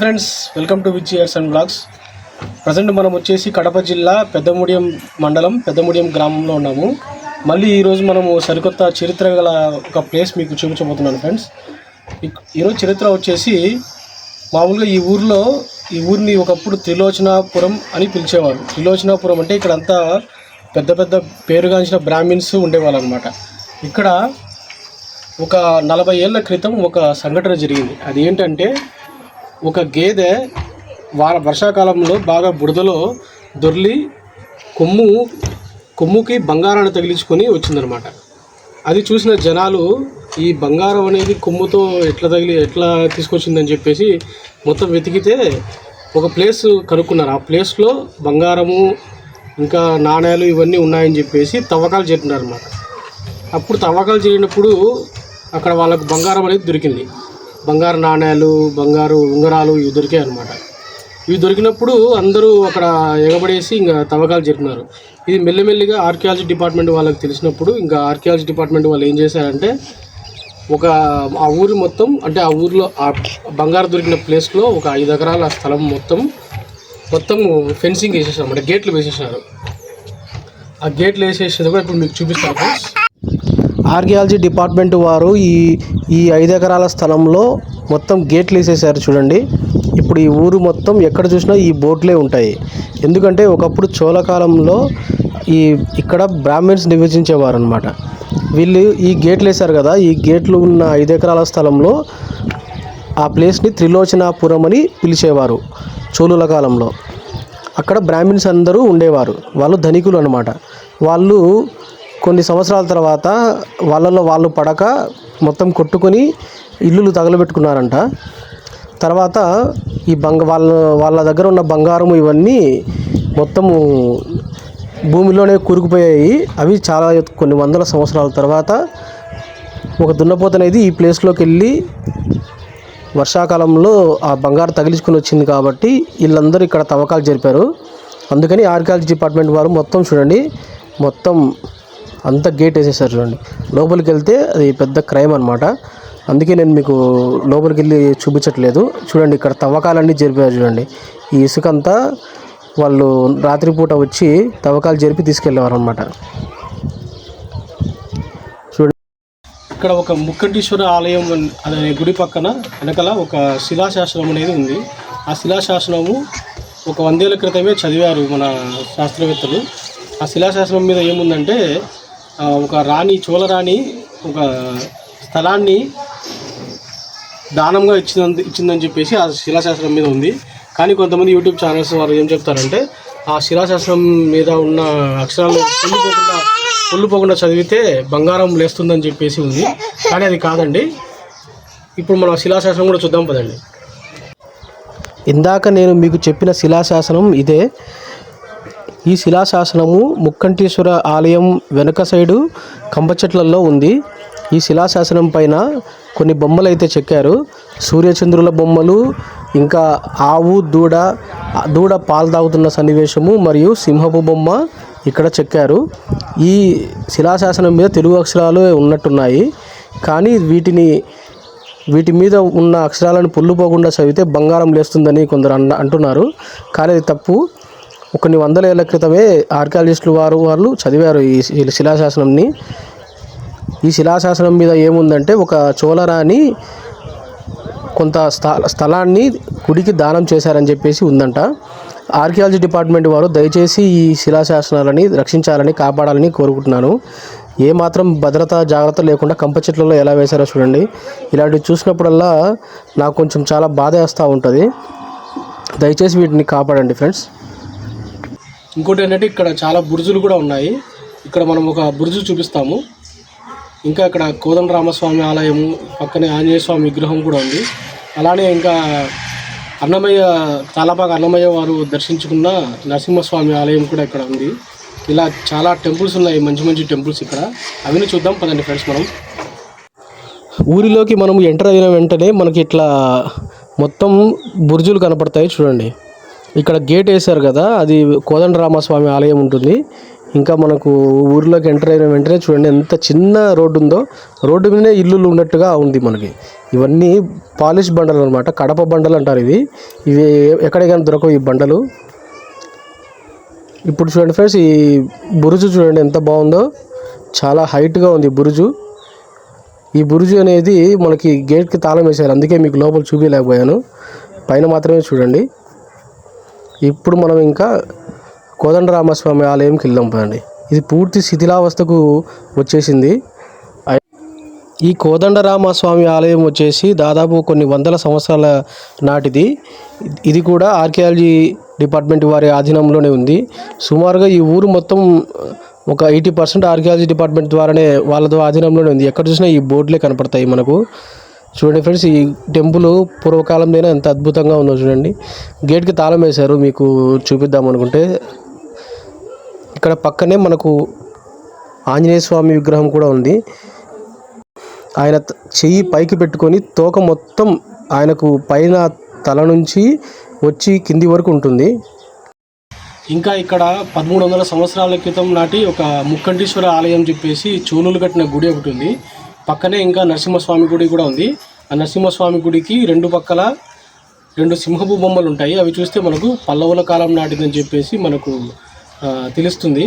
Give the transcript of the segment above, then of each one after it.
Friends welcome to which years and blogs. Present మనం వచ్చేసి కడప జిల్లా పెద్దముడియం మండలం పెద్దముడియం గ్రామంలో ఉన్నాము. మళ్ళీ ఈరోజు మనము సరికొత్త చరిత్ర గల ఒక ప్లేస్ మీకు చూపించబోతున్నాను ఫ్రెండ్స్. ఈరోజు చరిత్ర వచ్చేసి మామూలుగా ఈ ఊర్లో ఈ ఊరిని ఒకప్పుడు త్రిలోచనాపురం అని పిలిచేవారు. త్రిలోచనాపురం అంటే ఇక్కడంతా పెద్ద పెద్ద పేరుగాంచిన బ్రాహ్మిన్స్ ఉండేవాళ్ళు అనమాట ఇక్కడ ఒక నలభై ఏళ్ళ క్రితం ఒక సంఘటన జరిగింది. అది ఏంటంటే ఒక గేదె వాళ్ళ వర్షాకాలంలో బాగా బురదలో దొర్లి కొమ్ము కొమ్ముకి బంగారాన్ని తగిలించుకొని వచ్చిందనమాట అది చూసిన జనాలు ఈ బంగారం అనేది కొమ్ముతో ఎట్లా తగిలి ఎట్లా తీసుకొచ్చిందని చెప్పేసి మొత్తం వెతికితే ఒక ప్లేస్ కనుక్కున్నారు. ఆ ప్లేస్లో బంగారము ఇంకా నాణ్యాలు ఇవన్నీ ఉన్నాయని చెప్పేసి తవ్వకాలు జరిపినారు అప్పుడు తవ్వకాలు చేరినప్పుడు అక్కడ వాళ్ళకు బంగారం అనేది దొరికింది. బంగారు నాణ్యాలు బంగారు ఉంగరాలు ఇవి దొరికాయి అనమాట ఇవి దొరికినప్పుడు అందరూ అక్కడ ఎగబడేసి ఇంకా తవ్వకాలు జరిపినారు. ఇది మెల్లిమెల్లిగా ఆర్కియాలజీ డిపార్ట్మెంట్ వాళ్ళకి తెలిసినప్పుడు ఇంకా ఆర్కియాలజీ డిపార్ట్మెంట్ వాళ్ళు ఏం చేశారంటే ఒక ఆ ఊరు మొత్తం అంటే ఆ ఊరిలో ఆ బంగారు దొరికిన ప్లేస్లో ఒక ఐదు ఎకరాల స్థలం మొత్తం మొత్తం ఫెన్సింగ్ వేసేసారు అంటే గేట్లు వేసేసినారు. ఆ గేట్లు వేసేసేది కూడా ఇప్పుడు మీకు చూపిస్తాను ఫ్రెండ్స్. ఆర్కియాలజీ డిపార్ట్మెంట్ వారు ఈ ఈ ఐదు ఎకరాల స్థలంలో మొత్తం గేట్లు వేసేసారు చూడండి. ఇప్పుడు ఈ ఊరు మొత్తం ఎక్కడ చూసినా ఈ బోట్లే ఉంటాయి. ఎందుకంటే ఒకప్పుడు చోళ కాలంలో ఈ ఇక్కడ బ్రాహ్మిన్స్ నివసించేవారు అనమాట వీళ్ళు ఈ గేట్లు వేశారు కదా ఈ గేట్లు ఉన్న ఐదు ఎకరాల స్థలంలో ఆ ప్లేస్ని త్రిలోచనాపురం అని పిలిచేవారు చోళుల కాలంలో. అక్కడ బ్రాహ్మిన్స్ అందరూ ఉండేవారు. వాళ్ళు ధనికులు అనమాట వాళ్ళు కొన్ని సంవత్సరాల తర్వాత వాళ్ళలో వాళ్ళు పడక మొత్తం కొట్టుకొని ఇల్లులు తగలబెట్టుకున్నారంట. తర్వాత ఈ బంగ వాళ్ళ వాళ్ళ దగ్గర ఉన్న బంగారం ఇవన్నీ మొత్తము భూమిలోనే కూరుకుపోయాయి. అవి చాలా కొన్ని వందల సంవత్సరాల తర్వాత ఒక దున్నపోత అనేది ఈ ప్లేస్లోకి వెళ్ళి వర్షాకాలంలో ఆ బంగారు తగిలించుకుని వచ్చింది కాబట్టి వీళ్ళందరూ ఇక్కడ తవ్వకాలు జరిపారు. అందుకని ఆర్కియాలజీ డిపార్ట్మెంట్ వారు మొత్తం చూడండి మొత్తం అంతా గేట్ వేసేసారు చూడండి. లోపలికి వెళ్తే అది పెద్ద క్రైమ్ అనమాట అందుకే నేను మీకు లోపలికి వెళ్ళి చూపించట్లేదు. చూడండి ఇక్కడ తవ్వకాలన్నీ జరిపారు చూడండి. ఈ ఇసుక అంతా వాళ్ళు రాత్రిపూట వచ్చి తవ్వకాలు జరిపి తీసుకెళ్ళేవారు అనమాట చూడండి. ఇక్కడ ఒక ముక్కంటీశ్వర ఆలయం అనే గుడి పక్కన వెనకాల ఒక శిలాశాసనం అనేది ఉంది. ఆ శిలాశాసనము ఒక వందేళ్ళ క్రితమే చదివారు మన శాస్త్రవేత్తలు. ఆ శిలాశాసనం మీద ఏముందంటే ఒక రాణి చోళరాణి ఒక స్థలాన్ని దానంగా ఇచ్చిందని ఇచ్చిందని చెప్పేసి ఆ శిలాశాస్త్రం మీద ఉంది. కానీ కొంతమంది యూట్యూబ్ ఛానల్స్ వారు ఏం చెప్తారంటే ఆ శిలాశాస్త్రం మీద ఉన్న అక్షరాలు పొల్లిపోకుండా పొల్లిపోకుండా చదివితే బంగారం లేస్తుందని చెప్పేసి ఉంది. కానీ అది కాదండి. ఇప్పుడు మనం శిలాశాసనం కూడా చూద్దాం పదండి. ఇందాక నేను మీకు చెప్పిన శిలాశాసనం ఇదే. ఈ శిలాశాసనము ముక్కంటీశ్వర ఆలయం వెనుక సైడు కంప చెట్లలో ఉంది. ఈ శిలాశాసనం పైన కొన్ని బొమ్మలు అయితే చెక్కారు. సూర్యచంద్రుల బొమ్మలు ఇంకా ఆవు దూడ దూడ పాలు తాగుతున్న సన్నివేశము మరియు సింహపు బొమ్మ ఇక్కడ చెక్కారు. ఈ శిలాశాసనం మీద తెలుగు అక్షరాలు ఉన్నట్టున్నాయి. కానీ వీటిని వీటి మీద ఉన్న అక్షరాలను పొల్లుపోకుండా చదివితే బంగారం లేస్తుందని కొందరు అన్న అంటున్నారు. కానీ అది తప్పు. కొన్ని వందల ఏళ్ళ క్రితమే ఆర్కాలజిస్టులు వారు వాళ్ళు చదివారు ఈ శిలాశాసనంని. ఈ శిలాశాసనం మీద ఏముందంటే ఒక చోళరాణి కొంత స్థ స్థలాన్ని గుడికి దానం చేశారని చెప్పేసి ఉందంట. ఆర్కియాలజీ డిపార్ట్మెంట్ వారు దయచేసి ఈ శిలాశాసనాలని రక్షించాలని కాపాడాలని కోరుకుంటున్నాను. ఏ మాత్రం భద్రత జాగ్రత్త లేకుండా కంప చెట్లలో ఎలా వేశారో చూడండి. ఇలాంటివి చూసినప్పుడల్లా నాకు కొంచెం చాలా బాధ వేస్తూ ఉంటుంది. దయచేసి వీటిని కాపాడండి ఫ్రెండ్స్. ఇంకోటి ఏంటంటే ఇక్కడ చాలా బురుజులు కూడా ఉన్నాయి. ఇక్కడ మనం ఒక బురుజు చూపిస్తాము. ఇంకా ఇక్కడ కోదండ రామస్వామి ఆలయము పక్కనే ఆంజనేయ స్వామి విగ్రహం కూడా ఉంది. అలానే ఇంకా అన్నమయ్య చాలా బాగా అన్నమయ్య వారు దర్శించుకున్న నరసింహస్వామి ఆలయం కూడా ఇక్కడ ఉంది. ఇలా చాలా టెంపుల్స్ ఉన్నాయి మంచి మంచి టెంపుల్స్ ఇక్కడ. అవన్నీ చూద్దాం పదండి ఫ్రెండ్స్ మనం. ఊరిలోకి మనం ఎంటర్ అయిన వెంటనే మనకి ఇట్లా మొత్తం బుర్జులు కనపడతాయి చూడండి. ఇక్కడ గేట్ వేశారు కదా అది కోదండరామస్వామి ఆలయం ఉంటుంది. ఇంకా మనకు ఊర్లోకి ఎంటర్ అయిన వెంటనే చూడండి ఎంత చిన్న రోడ్డు ఉందో. రోడ్డు మీదనే ఇల్లులు ఉన్నట్టుగా ఉంది మనకి. ఇవన్నీ పాలిష్ బండలు అనమాట కడప బండలు అంటారు ఇవి. ఇవి ఎక్కడికైనా దొరకవు ఈ బండలు. ఇప్పుడు చూడండి ఫ్రెండ్స్ ఈ బురుజు చూడండి ఎంత బాగుందో. చాలా హైట్గా ఉంది బురుజు. ఈ బురుజు అనేది మనకి గేట్కి తాళం వేశారు అందుకే మీకు లోపల చూపించలేకపోయాను. పైన మాత్రమే చూడండి. ఇప్పుడు మనం ఇంకా కోదండరామస్వామి ఆలయంకి వెళ్దాం పదండి. ఇది పూర్తి శిథిలావస్థకు వచ్చేసింది. ఈ కోదండరామస్వామి ఆలయం వచ్చేసి దాదాపు కొన్ని వందల సంవత్సరాల నాటిది. ఇది కూడా ఆర్కియాలజీ డిపార్ట్మెంట్ వారి ఆధీనంలోనే ఉంది. సుమారుగా ఈ ఊరు మొత్తం ఒక ఎయిటీ పర్సెంట్ ఆర్కియాలజీ డిపార్ట్మెంట్ ద్వారానే వాళ్ళ ఆధీనంలోనే ఉంది. ఎక్కడ చూసినా ఈ బోర్డులే కనపడతాయి మనకు. చూడండి ఫ్రెండ్స్ ఈ టెంపుల్ పూర్వకాలంలోనే ఎంత అద్భుతంగా ఉందో చూడండి. గేట్కి తాళం వేశారు మీకు చూపిద్దాం అనుకుంటే. ఇక్కడ పక్కనే మనకు ఆంజనేయ స్వామి విగ్రహం కూడా ఉంది. ఆయన చెయ్యి పైకి పెట్టుకొని తోక మొత్తం ఆయనకు పైన తల నుంచి వచ్చి కింది వరకు ఉంటుంది. ఇంకా ఇక్కడ పదమూడు వందల సంవత్సరాల క్రితం నాటి ఒక ముక్కంటేశ్వర ఆలయం చెప్పేసి చోళులు కట్టిన గుడి ఒకటి ఉంది. పక్కనే ఇంకా నరసింహస్వామి గుడి కూడా ఉంది. ఆ నరసింహస్వామి గుడికి రెండు పక్కల రెండు సింహపు బొమ్మలు ఉంటాయి. అవి చూస్తే మనకు పల్లవుల కాలం నాటిదని చెప్పేసి మనకు తెలుస్తుంది.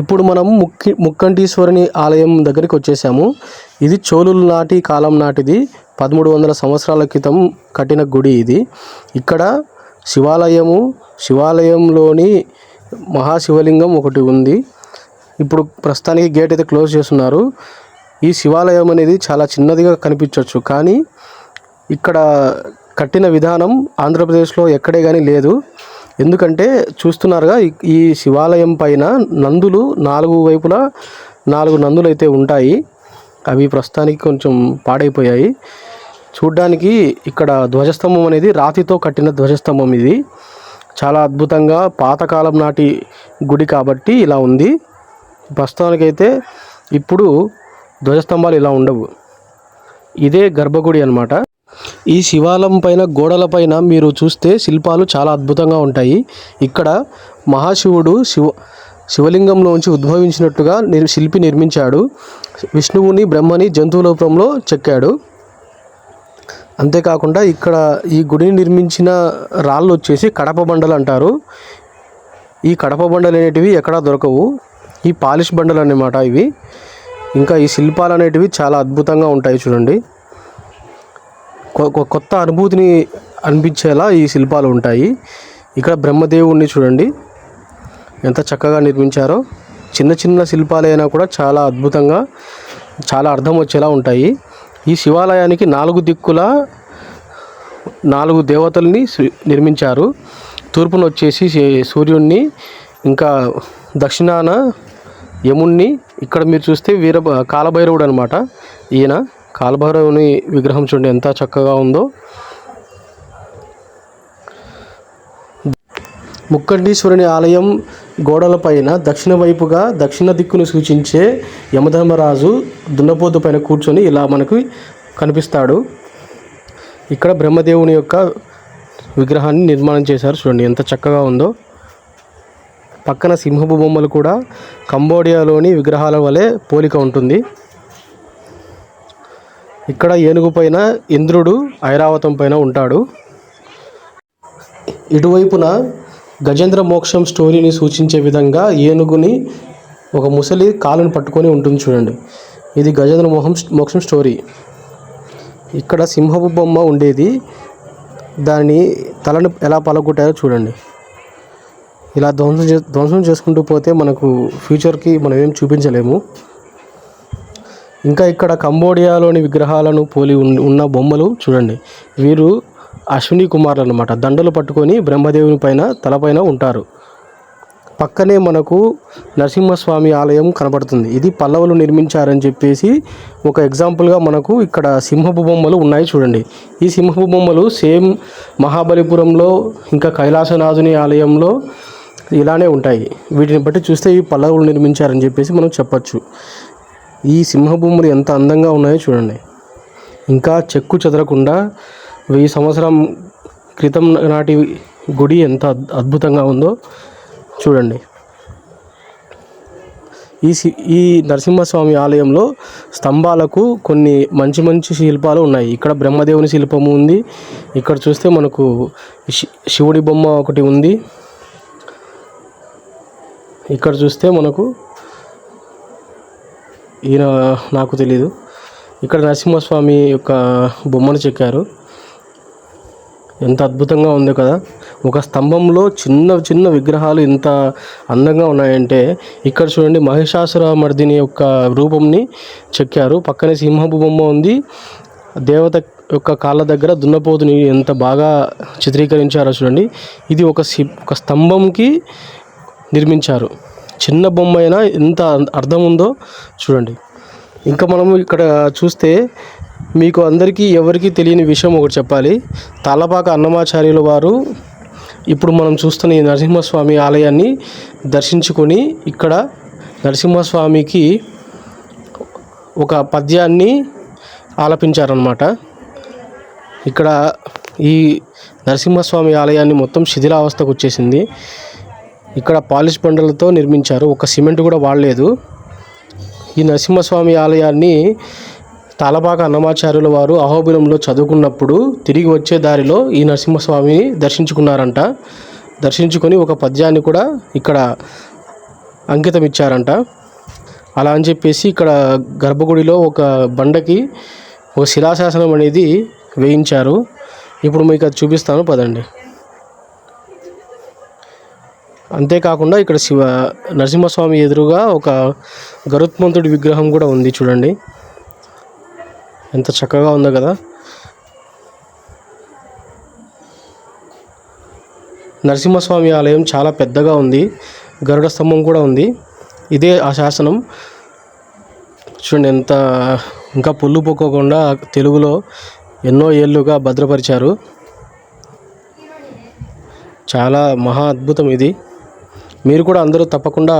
ఇప్పుడు మనం ముక్కి ముక్కంటీశ్వరుని ఆలయం దగ్గరికి వచ్చేసాము. ఇది చోళుల నాటి కాలం నాటిది. పదమూడు వందల సంవత్సరాల క్రితం కట్టిన గుడి ఇది. ఇక్కడ శివాలయము శివాలయంలోని మహాశివలింగం ఒకటి ఉంది. ఇప్పుడు ప్రస్తుతానికి గేట్ అయితే క్లోజ్ చేస్తున్నారు. ఈ శివాలయం అనేది చాలా చిన్నదిగా కనిపించవచ్చు. కానీ ఇక్కడ కట్టిన విధానం ఆంధ్రప్రదేశ్లో ఎక్కడే కానీ లేదు. ఎందుకంటే చూస్తున్నారుగా ఈ- శివాలయం పైన నందులు నాలుగు వైపులా నాలుగు నందులు అయితే ఉంటాయి. అవి ప్రస్తుతానికి కొంచెం పాడైపోయాయి. చూడ్డానికి ఇక్కడ ధ్వజస్తంభం అనేది రాతితో కట్టిన ధ్వజస్తంభం ఇది. చాలా అద్భుతంగా పాతకాలం నాటి గుడి కాబట్టి ఇలా ఉంది. ప్రస్తుతానికైతే ఇప్పుడు ధ్వజస్తంభాలు ఇలా ఉండవు. ఇదే గర్భగుడి అనమాట ఈ శివాలయం పైన గోడల పైన మీరు చూస్తే శిల్పాలు చాలా అద్భుతంగా ఉంటాయి. ఇక్కడ మహాశివుడు శివ శివలింగంలోంచి ఉద్భవించినట్టుగా శిల్పి నిర్మించాడు. విష్ణువుని బ్రహ్మని జంతువుల రూపంలో చెక్కాడు. అంతేకాకుండా ఇక్కడ ఈ గుడిని నిర్మించిన రాళ్ళు వచ్చేసి కడప బండలు అంటారు. ఈ కడప బండలు అనేటివి ఎక్కడా దొరకవు. ఈ పాలిష్ బండలు అన్నమాట ఇవి. ఇంకా ఈ శిల్పాలు అనేటివి చాలా అద్భుతంగా ఉంటాయి చూడండి. కొ- కొత్త అనుభూతిని అనిపించేలా ఈ శిల్పాలు ఉంటాయి. ఇక్కడ బ్రహ్మదేవుణ్ణి చూడండి. ఎంత చక్కగా నిర్మించారో. చిన్న చిన్న శిల్పాలైనా కూడా చాలా అద్భుతంగా చాలా అర్థం వచ్చేలా ఉంటాయి. ఈ శివాలయానికి నాలుగు దిక్కుల నాలుగు దేవతల్ని నిర్మించారు. తూర్పున వచ్చేసి సూర్యుడిని ఇంకా దక్షిణాన యముణ్ణి ఇక్కడ మీరు చూస్తే వీర కాలభైరవుడు అనమాట ఈయన కాలభైరవుని విగ్రహం చూడండి ఎంత చక్కగా ఉందో. ముక్కండీశ్వరుని ఆలయం గోడలపైన దక్షిణ వైపుగా దక్షిణ దిక్కును సూచించే యమధర్మరాజు దున్నపోతు పైన కూర్చొని ఇలా మనకు కనిపిస్తాడు. ఇక్కడ బ్రహ్మదేవుని యొక్క విగ్రహాన్ని నిర్మాణం చేశారు. చూడండి ఎంత చక్కగా ఉందో. పక్కన సింహపు బొమ్మలు కూడా కంబోడియాలోని విగ్రహాల వలె పోలిక ఉంటుంది. ఇక్కడ ఏనుగు పైన ఇంద్రుడు ఐరావతం పైన ఉంటాడు. ఇటువైపున గజేంద్ర మోక్షం స్టోరీని సూచించే విధంగా ఏనుగుని ఒక ముసలి కాలుని పట్టుకొని ఉంటుంది చూడండి. ఇది గజేంద్ర మోహం మోక్షం స్టోరీ. ఇక్కడ సింహపు బొమ్మ ఉండేది. దాని తలను ఎలా పలగొట్టారో చూడండి. ఇలా ధ్వంసం చే ధ్వంసం చేసుకుంటూ పోతే మనకు ఫ్యూచర్కి మనం ఏం చూపించలేము. ఇంకా ఇక్కడ కంబోడియాలోని విగ్రహాలను పోలి ఉన్- ఉన్న బొమ్మలు చూడండి. వీరు అశ్విని కుమార్లు అనమాట దండలు పట్టుకొని బ్రహ్మదేవుని పైన తలపైన ఉంటారు. పక్కనే మనకు నరసింహస్వామి ఆలయం కనబడుతుంది. ఇది పల్లవులు నిర్మించారని చెప్పేసి ఒక ఎగ్జాంపుల్గా మనకు ఇక్కడ సింహపు బొమ్మలు ఉన్నాయి చూడండి. ఈ సింహపు బొమ్మలు సేమ్ మహాబలిపురంలో ఇంకా కైలాసనాథుని ఆలయంలో ఇలానే ఉంటాయి. వీటిని బట్టి చూస్తే ఈ పల్లవులు నిర్మించారని చెప్పేసి మనం చెప్పచ్చు. ఈ సింహభూములు ఎంత అందంగా ఉన్నాయో చూడండి. ఇంకా చెక్కు చెదరకుండా వెయ్యి సంవత్సరం క్రితం నాటి గుడి ఎంత అద్భుతంగా ఉందో చూడండి. ఈ సి- ఈ నరసింహస్వామి ఆలయంలో స్తంభాలకు కొన్ని మంచి మంచి శిల్పాలు ఉన్నాయి. ఇక్కడ బ్రహ్మదేవుని శిల్పము ఉంది. ఇక్కడ చూస్తే మనకు శి- శివుడి బొమ్మ ఒకటి ఉంది. ఇక్కడ చూస్తే మనకు ఈయన నాకు తెలీదు. ఇక్కడ నరసింహస్వామి యొక్క బొమ్మను చెక్కారు. ఎంత అద్భుతంగా ఉంది కదా. ఒక స్తంభంలో చిన్న చిన్న విగ్రహాలు ఎంత అందంగా ఉన్నాయంటే ఇక్కడ చూడండి మహిషాసుర మర్దిని యొక్క రూపంని చెక్కారు. పక్కనే సింహపు బొమ్మ ఉంది. దేవత యొక్క కాళ్ళ దగ్గర దున్నపోతుని ఎంత బాగా చిత్రీకరించారో చూడండి. ఇది ఒక సి- ఒక స్తంభంకి నిర్మించారు. చిన్న బొమ్మ అయినా ఎంత అర్థం ఉందో చూడండి. ఇంకా మనము ఇక్కడ చూస్తే మీకు అందరికీ ఎవరికీ తెలియని విషయం ఒకటి చెప్పాలి. తాళపాక అన్నమాచార్యుల వారు ఇప్పుడు మనం చూస్తున్న ఈ నరసింహస్వామి ఆలయాన్ని దర్శించుకొని ఇక్కడ నరసింహస్వామికి ఒక పద్యాన్ని ఆలపించారనమాట ఇక్కడ ఈ నరసింహస్వామి ఆలయాన్ని మొత్తం శిథిలావస్థకు వచ్చేసింది. ఇక్కడ పాలిష్ బండలతో నిర్మించారు. ఒక సిమెంట్ కూడా వాడలేదు. ఈ నరసింహస్వామి ఆలయాన్ని తాళపాక అన్నమాచార్యుల వారు అహోబిలంలో చదువుకున్నప్పుడు తిరిగి వచ్చే దారిలో ఈ నరసింహస్వామిని దర్శించుకున్నారంట. దర్శించుకొని ఒక పద్యాన్ని కూడా ఇక్కడ అంకితం ఇచ్చారంట అలా అని చెప్పేసి ఇక్కడ గర్భగుడిలో ఒక బండకి ఒక శిలాశాసనం అనేది వేయించారు. ఇప్పుడు మీకు అది చూపిస్తాను. పదండి. అంతేకాకుండా ఇక్కడ శివ నరసింహస్వామి ఎదురుగా ఒక గరుత్మంతుడి విగ్రహం కూడా ఉంది చూడండి. ఎంత చక్కగా ఉందో కదా. నరసింహస్వామి ఆలయం చాలా పెద్దగా ఉంది. గరుడ స్తంభం కూడా ఉంది. ఇదే ఆ శాసనం. చూడండి ఎంత ఇంకా పొల్లు పొక్కకుండా తెలుగులో ఎన్నో ఏళ్ళుగా భద్రపరిచారు. చాలా మహా అద్భుతం ఇది. మీరు కూడా అందరూ తప్పకుండా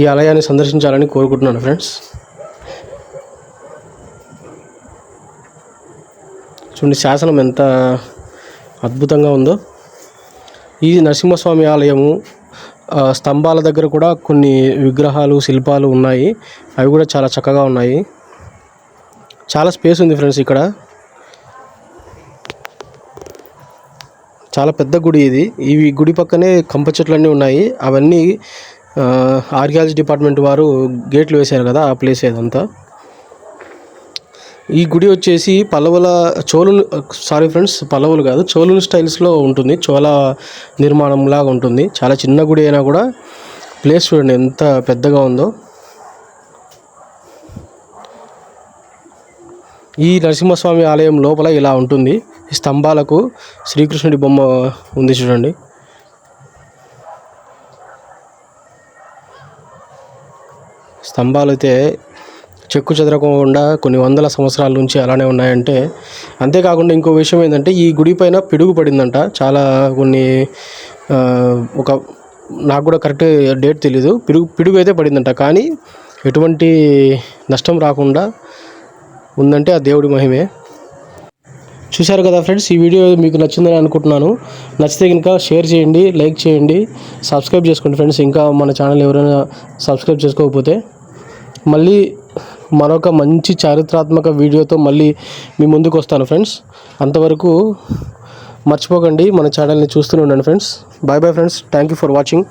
ఈ ఆలయాన్ని సందర్శించాలని కోరుకుంటున్నాను ఫ్రెండ్స్ చూడండి శాసనం ఎంత అద్భుతంగా ఉందో. ఈ నరసింహస్వామి ఆలయము స్తంభాల దగ్గర కూడా కొన్ని విగ్రహాలు శిల్పాలు ఉన్నాయి. అవి కూడా చాలా చక్కగా ఉన్నాయి. చాలా స్పేస్ ఉంది ఫ్రెండ్స్ ఇక్కడ. చాలా పెద్ద గుడి ఇది. ఇవి గుడి పక్కనే కంప చెట్లన్నీ ఉన్నాయి. అవన్నీ ఆర్కియాలజీ డిపార్ట్మెంట్ వారు గేట్లు వేశారు కదా ఆ ప్లేస్ ఇదంతా ఈ గుడి వచ్చేసి పల్లవుల చోళులు సారీ ఫ్రెండ్స్ పల్లవులు కాదు చోళుల స్టైల్స్లో ఉంటుంది. చోళ నిర్మాణంలాగా ఉంటుంది. చాలా చిన్న గుడి అయినా కూడా ప్లేస్ చూడండి ఎంత పెద్దగా ఉందో. ఈ నరసింహస్వామి ఆలయం లోపల ఇలా ఉంటుంది. స్తంభాలకు శ్రీకృష్ణుడి బొమ్మ ఉంది చూడండి. స్తంభాలు అయితే చెక్కు చెదరకుండా కొన్ని వందల సంవత్సరాల నుంచి అలానే ఉన్నాయంటే అంతేకాకుండా ఇంకో విషయం ఏంటంటే ఈ గుడి పైన పిడుగు పడిందంట. చాలా కొన్ని ఒక నాకు కూడా కరెక్ట్ డేట్ తెలీదు. పిడుగు పిడుగు అయితే పడిందంట. కానీ ఎటువంటి నష్టం రాకుండా ఉందంటే ఆ దేవుడి మహిమే. చూశారు కదా ఫ్రెండ్స్ ఈ వీడియో మీకు నచ్చిందని అనుకుంటున్నాను. నచ్చితే కనుక షేర్ చేయండి లైక్ చేయండి సబ్స్క్రైబ్ చేసుకోండి ఫ్రెండ్స్. ఇంకా మన ఛానల్ ఎవరైనా సబ్స్క్రైబ్ చేసుకోకపోతే మళ్ళీ మరొక మంచి చారిత్రాత్మక వీడియోతో మళ్ళీ మీ ముందుకు వస్తాను ఫ్రెండ్స్. అంతవరకు మర్చిపోకండి మన ఛానల్ని చూస్తూనే ఉండండి friends. Bye bye friends thank you for watching